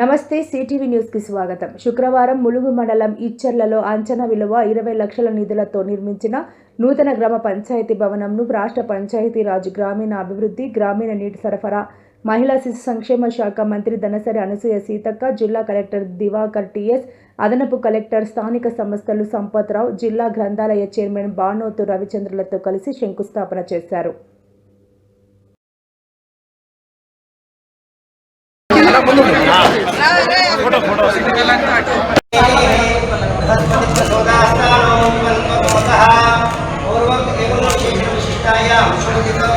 నమస్తే సిటీవీ న్యూస్కి స్వాగతం. శుక్రవారం ములుగు మండలం ఇచ్చర్లలో అంచనా విలువ ఇరవై లక్షల నిధులతో నిర్మించిన నూతన గ్రామ పంచాయతీ భవనంను రాష్ట్ర పంచాయతీరాజ్ గ్రామీణ అభివృద్ధి గ్రామీణ నీటి సరఫరా మహిళా శిశు సంక్షేమ శాఖ మంత్రి దనసరి అనసూయ సీతక్క జిల్లా కలెక్టర్ దివాకర్ టిఎస్ అదనపు కలెక్టర్ స్థానిక సంస్థలు సంపత్రావు జిల్లా గ్రంథాలయ చైర్మన్ బానోతు రవిచంద్రులతో కలిసి శంకుస్థాపన చేశారు. फ़ोटो फ़ोटो पूर्वम् एवं विशिष्टायां शोधितौ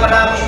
para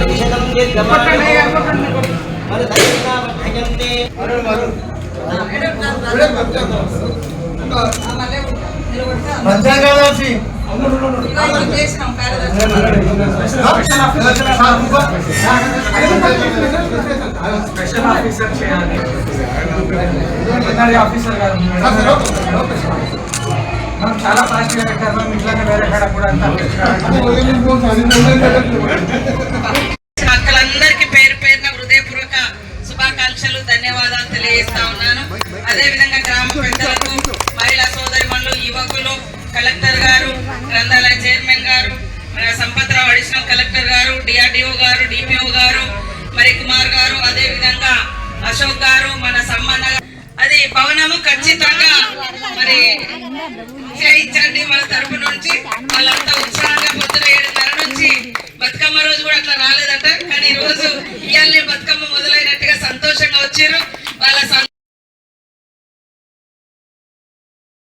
शतं दीर्घमायुः मरुदैनावर्धयन्ते పంచాయతీ స్పెషల్ ఆఫీసర్ చేయాలి ఆఫీసర్ గారు మనం చాలా ఫాస్ట్ గా పెట్టారు మేము ఇట్లానే వేరే కాడ కూడా అంతా శుభాకాంక్షలు ధన్యవాదాలు తెలియజేస్తా ఉన్నాను. అదే విధంగా గ్రామ పెద్దలకు మహిళా సోదరిమణులు యువకులు కలెక్టర్ గారు గ్రంథాలయ చైర్మన్ గారు మన సంపత్రావు అడిషనల్ కలెక్టర్ గారు డిఆర్డిఓ గారు డిపిఓ గారు మరి కుమార్ గారు అదే విధంగా అశోక్ గారు మన సమ్మన్న అది భవనము ఖచ్చితంగా మరి చేయించండి మన తరపు నుంచి. వాళ్ళంతా బతుకమ్మ రోజు కూడా అట్లా రాలేదట. కానీ ఈ రోజు ఇవాళ బతుకమ్మ మొదలైనట్టుగా సంతోషంగా వచ్చారు వాళ్ళ